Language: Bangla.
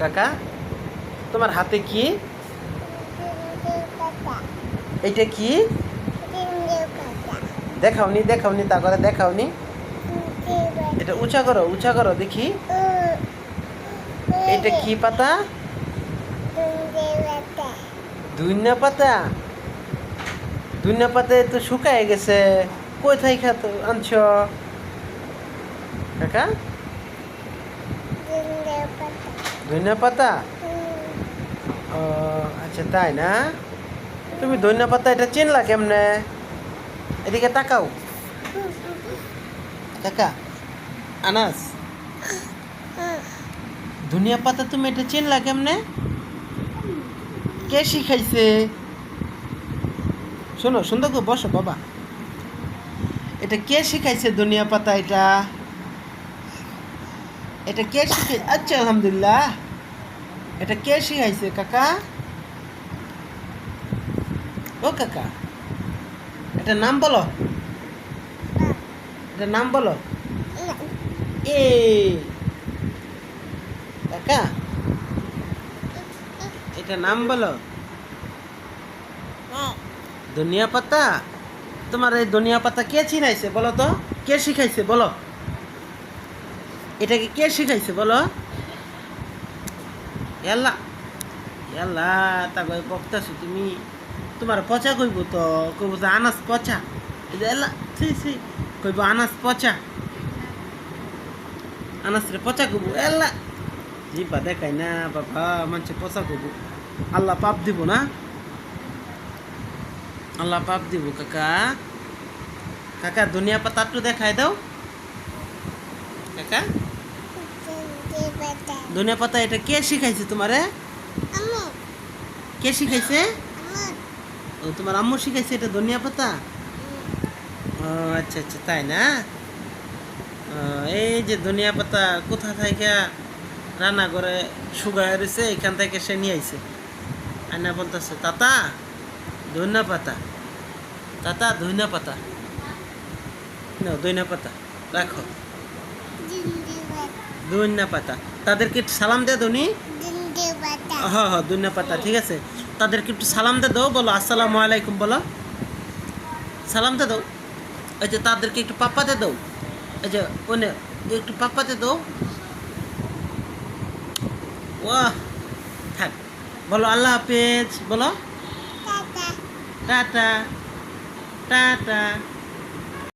কাকা, তোমার হাতে কি? এইটা কি? দেখাওনি দেখাওনি তা করে দেখাওনি। এটা উঁচা করো উঁচা করো, দেখি। এটা কি পাতা? ধুইনা পাতা? দুইনা পাতা তো শুকায় গেছে। কোথায় খাত আনছ? কাকা? ধনিয়া পাতা ও আচ্ছা তাই না? তুমি ধনিয়া পাতা এটা চিনলা কেমনে? এদিকে তাকাও। কাকা, আনাস। ধনিয়া পাতা তুমি এটা চিনলা কেমনে? কে শিখাইছে? শোনো করে বসো বাবা। এটা কে শিখাইছে ধনিয়া পাতা এটা? এটা কে শিখে আচ্ছা আলহামদুলিল্লাহ। এটা কে শিখাইছে, কাকা? ও, কাকা। এটা নাম বলো। এটা নাম বলো। এ। কাকা। এটা নাম বলো। ধনিয়া পাতা? তোমার এই ধনিয়া পাতা কে চিনাইছে বলো তো? কে শিখাইছে, বলো। এটাকে কে শিখাইছে, বলো? এল্লা এল্লা তা কই তুমি। তোমার পচা কইব তো, কইব যে আনাস পচা। এল্লা সি কইব আনাস পচা। আনাস রে পচা কইব এল্লা জিবা দেখাই না, বাবা মানুষে পচা কইব। আল্লাহ পাপ দিব না। আল্লাহ পাপ দিব, কাকা। কাকা দুনিয়া পাতা একটু দেখাই দাও। কাকা। ধনিয়া পাতা এটা কে শিখাইছে তোমারে? কে শিখাইছে? ও তোমার আম্মু শিখাইছে এটা ধনিয়া পাতা? ও আচ্ছা আচ্ছা তাই না? এই যে ধনিয়া পাতা কোথা থেকে রান্না করে শুকায় রয়েছে এখান থেকে সে নিয়ে আইছে। আয়না বলতেছে তাতা ধনিয়া পাতা তাতা ধনিয়া পাতা। নাও ধনিয়া পাতা রাখো। ধনিয়া পাতা। তাদেরকে একটু সালাম দে ধনী। হ্যাঁ হ্যাঁ ধনিয়া পাতা ঠিক আছে। তাদেরকে একটু সালাম দে দাও বলো আসসালামু আলাইকুম বলো। সালাম দে দাও। যে তাদেরকে একটু পাপ্পাতে দাও। এই যে ওনে একটু পাপ্পাতে দাও। ওয়াহ থাক। বলো আল্লাহ হাফেজ বলো। টাটা। টাটা।